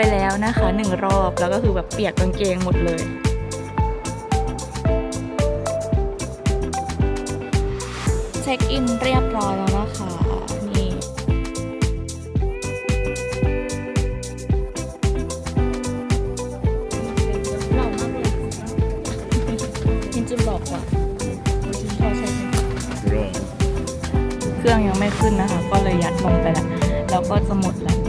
ไปแล้วนะคะหนึ่งรอบแล้วก็คือแบบเปียกกางเกงหมดเลย เช็คอินเรียบร้อยแล้วนะคะนี่หล่อมากเลยมินจุนหลอกกว่าพอใช่ไหม그럼เครื่องยังไม่ขึ้นนะคะ ก็เลยยัดลงไปแล้วแล้วก็จะหมดแล้ว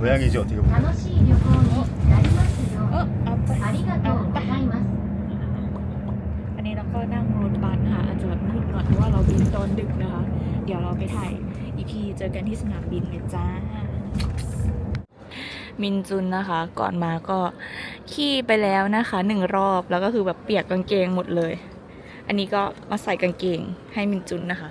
500以上いう楽しい旅行になりますようありがとうございますอันนี้เราก็นั่งรถบัสค่ะอาจจะแบมืดหน่อยเพราะว่าเราบินตอนดึกนะคะ เดี๋ยวเราไปถ่ายอีพีเจอกันที่สนามบินเลยจ้า มินจุนนะคะ ก่อนมาก็ขี่ไปแล้วนะคะหนึ่งรอบแล้วก็คือแบบเปียกกางเกงหมดเลย อันนี้ก็มาใส่กางเกงให้มินจุนนะคะ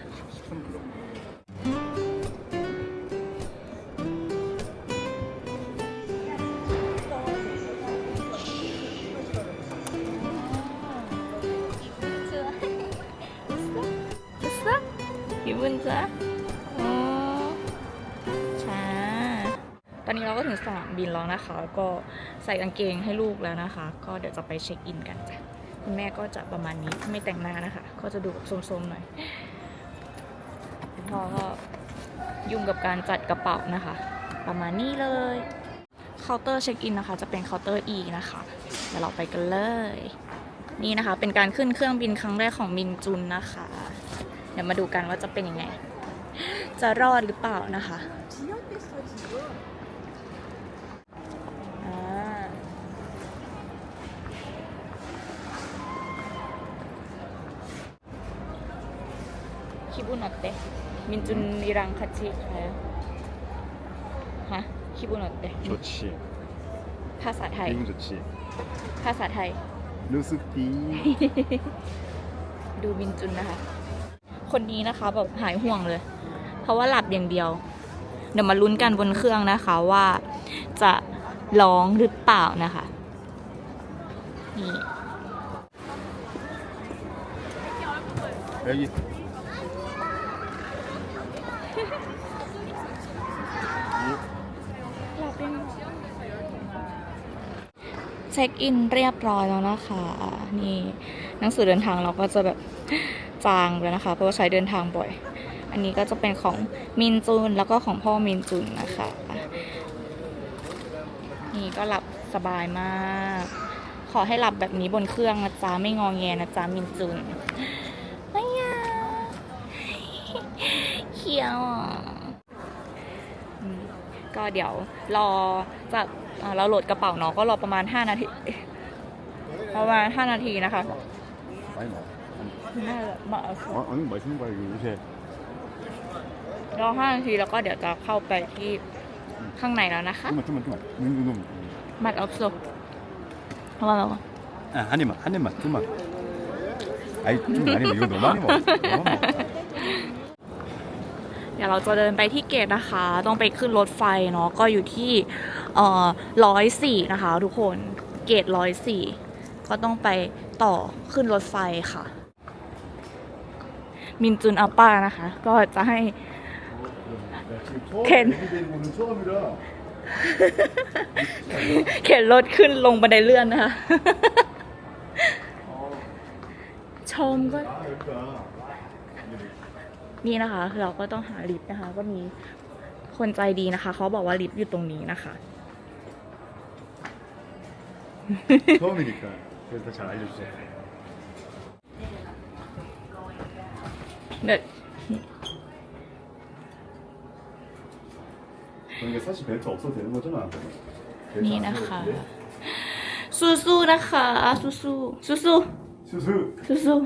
อนนี้เราก็ถึงสนามบินแล้วนะคะ ก็ใส่กางเกงให้ลูกแล้วนะคะ ก็เดี๋ยวจะไปเช็คอินกันจ้ะคุณแม่ก็จะประมาณนี้ไม่แต่งหน้านะคะ ก็จะดูแบบโสมๆหน่อยคุณพ่อก็ยุ่งกับการจัดกระเป๋านะคะ ประมาณนี้เลยเคาน์เตอร์เช็คอินนะคะ จะเป็นเคาน์เตอร์ E นะคะ เดี๋ยวเราไปกันเลยนี่นะคะ เป็นการขึ้นเครื่องบินครั้งแรกของมินจุนนะคะ เดี๋ยวมาดูกันว่าจะเป็นยังไง จะรอดหรือเปล่านะคะ 기분 어때? 민준이랑 같이 가요? 하? 기분 어때? 좋지 ภาษาไทย 기분 좋지 ภาษาไทย 루스띠 ดูมินจุนนะคะ คนนี้นะคะแบบหายห่วงเลย เพราะว่าหลับอย่างเดียว เดี๋ยวมาลุ้นกันบนเครื่องนะคะว่าจะร้องหรือเปล่านะคะ นี่ 여기 ช็คอินเรียบร้อยแล้วนะคะ นี่หนังสือเดินทางเราก็จะแบบจางเลยนะคะ เพราะว่าใช้เดินทางบ่อย อันนี้ก็จะเป็นของมินจุนแล้วก็ของพ่อมินจุนนะคะ นี่ก็หลับสบายมาก ขอให้หลับแบบนี้บนเครื่องนะจ๊ะไม่งองแงนะจ๊ะมินจุนไม่ยาเขียวก็เดี๋ยวรอจะอ่า เราโหลดกระเป๋าเนาะก็รอประมาณ 5 นาที ประมาณ 5 นาทีนะคะ 많이 먹어 น่าจะมา 어, 아니 맛있는 거야 이거 요새 รอ 5 นาทีแล้วก็เดี๋ยวจะเข้าไปที่ข้างในแล้วนะคะ 좀만 좀만 좀만 음, 음, บัตรออฟโซว่าเรา 아, 한 입만 한 입만 좀만 아이 좀 많이 먹어 이거 너무 많이 먹어 너무 먹어 เดี๋ยวเราจะเดินไปที่เกตนะคะ ต้องไปขึ้นรถไฟเนาะ ก็อยู่ที่ เอ่อร้อยสี่นะคะ ทุกคน เกตร้อยสี่ก็ต้องไปต่อขึ้นรถไฟค่ะ มินจุนอัปป้านะคะ ก็จะให้ 캔. 오늘 처음이라 เข็นรถขึ้นลงบันไดเลื่อนนะคะ ชมก็ 아 여기가 นี่นะคะ เราก็ต้องหาลิฟต์นะคะ ก็มีคนใจดีนะคะ เขาบอกว่าลิฟต์อยู่ตรงนี้นะคะ 처음이니까 그래서 잘 알려주세요 เดี๋ยว 그러니까 사실 벨트 없어도 되는 거잖아 벨트 นี่ 안 นะคะ 써도 돼. สู้ๆนะคะ สู้ๆสู้ๆ 수수 สู้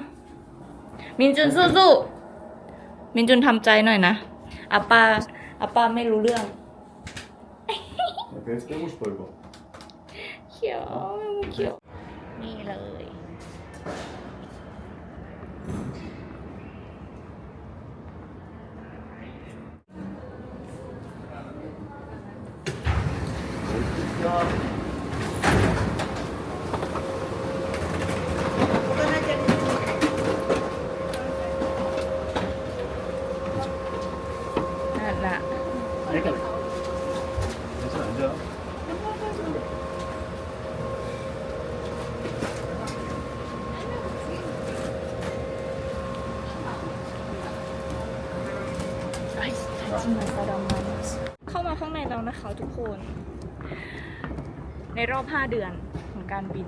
ๆมินจุนสู้ๆมินจุนทำใจหน่อยนะอาป้าอาป้าไม่รู้เรื่อง 베이스 빼고 싶어 이거 เ ขียวเขียว นี่เลย นั่นล่ะ đấy cả đấy sẽ ăn chưa นแล้วนะคะทุกคน ในรอบ 5 เดือนของการบิน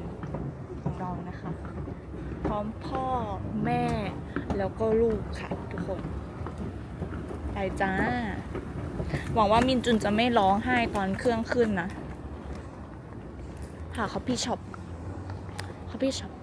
ของเรานะคะ พร้อมพ่อแม่แล้วก็ลูกค่ะทุกคน ไปจ้า หวังว่ามินจุนจะไม่ร้องไห้ตอนเครื่องขึ้นนะหาเขาพี่ช็อปเขาพี่ช็อป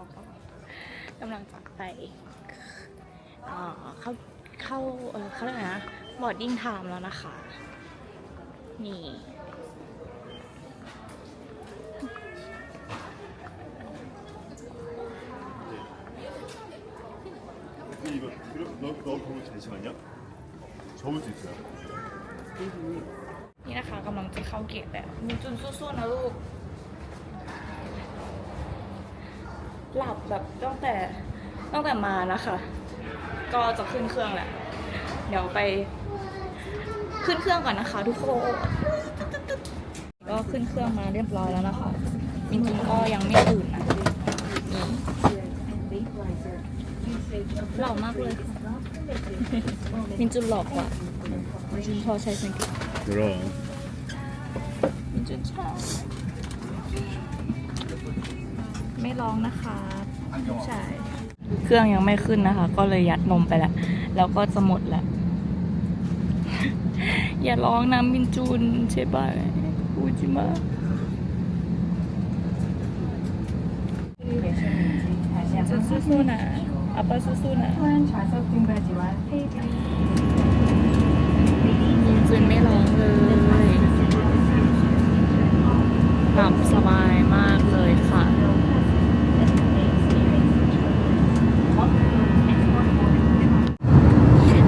ราก็กำลังจะไปเข้าเข้าเออเขาเรียกนะบอดดิ้งไทม์แล้วนะคะ นี่นี่นะคะกำลังจะเข้าเกตแบบมูจุนสู้ๆนะลูก หลับแบบตั้งแต่ตั้งแต่มานะคะ ก็จะขึ้นเครื่องแหละ เดี๋ยวไป ขึ้นเครื่องก่อนนะคะ ทุกคนก็ขึ้นเครื่องมาเรียบร้อยแล้วนะคะมินจุนก็ยังไม่ตื่นนะนี่หล่อมากเลยค่ะมินจุนหลอกกว่ามินจุนพอใช้สังเกต그럼มินจุนชอบ ไม่ร้องนะคะผู้ชายเครื่องยังไม่ขึ้นนะคะ ก็เลยยัดนมไปแล้วแล้วก็จะหมดแล้วอย่าร้องนะมินจุนใช่ไหมอูจิมะจะสู้ๆนะอาปาสู้ๆนะมินจุนไม่ร้องเลยหลับสบายมากเลยค่ะ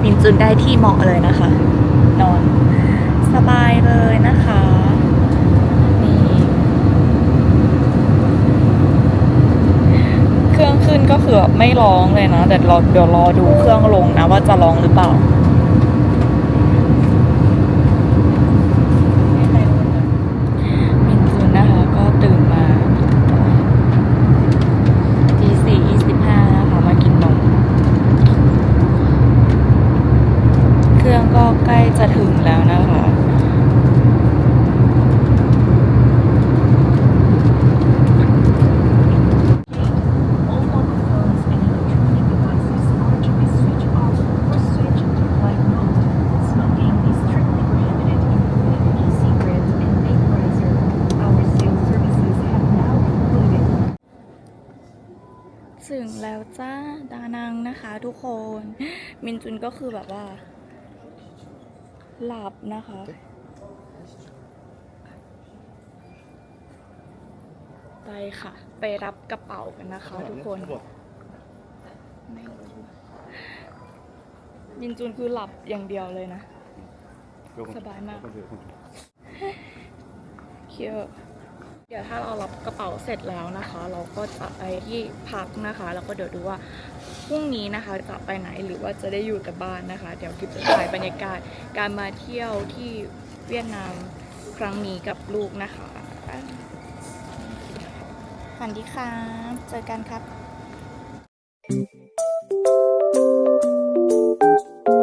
มิน จุนได้ที่เหมาะเลยนะคะ นอนสบายเลยนะคะนี่เครื่องขึ้นก็คือไม่ร้องเลยนะแต่เราเดี๋ยวรอดูเครื่องลงนะว่าจะร้องหรือเปล่า มินจุนนะคะก็ตื่นมาตีสี่ยี่สิบห้านะคะมากินนม เครื่องก็ใกล้จะถึงแล้วนะคะ All mobile phones and electronic devices are to be switched off or switched to flight mode. Smoking is strictly prohibited, including e-cigarettes and vaporizer. Our sales services have now concluded. ถึงแล้วจ้าดานังนะคะทุกคน มินจุนก็คือแบบว่า หลับนะคะ ไปค่ะ ไปรับกระเป๋ากันนะคะ ทุกคนไม่รู้มินจุนคือหลับอย่างเดียวเลยนะ สบายมากเคียว เดี๋ยวถ้าเราล็อบกระเป๋าเสร็จแล้วนะคะ เราก็จะไปที่พักนะคะ แล้วก็เดี๋ยวดูว่าพรุ่งนี้นะคะจะไปไหนหรือว่าจะได้อยู่แต่บ้านนะคะ เดี๋ยวคลิปจะถ่ายบรรยากาศการมาเที่ยวที่เวียดนามครั้งนี้กับลูกนะคะสวัสดีครับเจอกันครับ thank you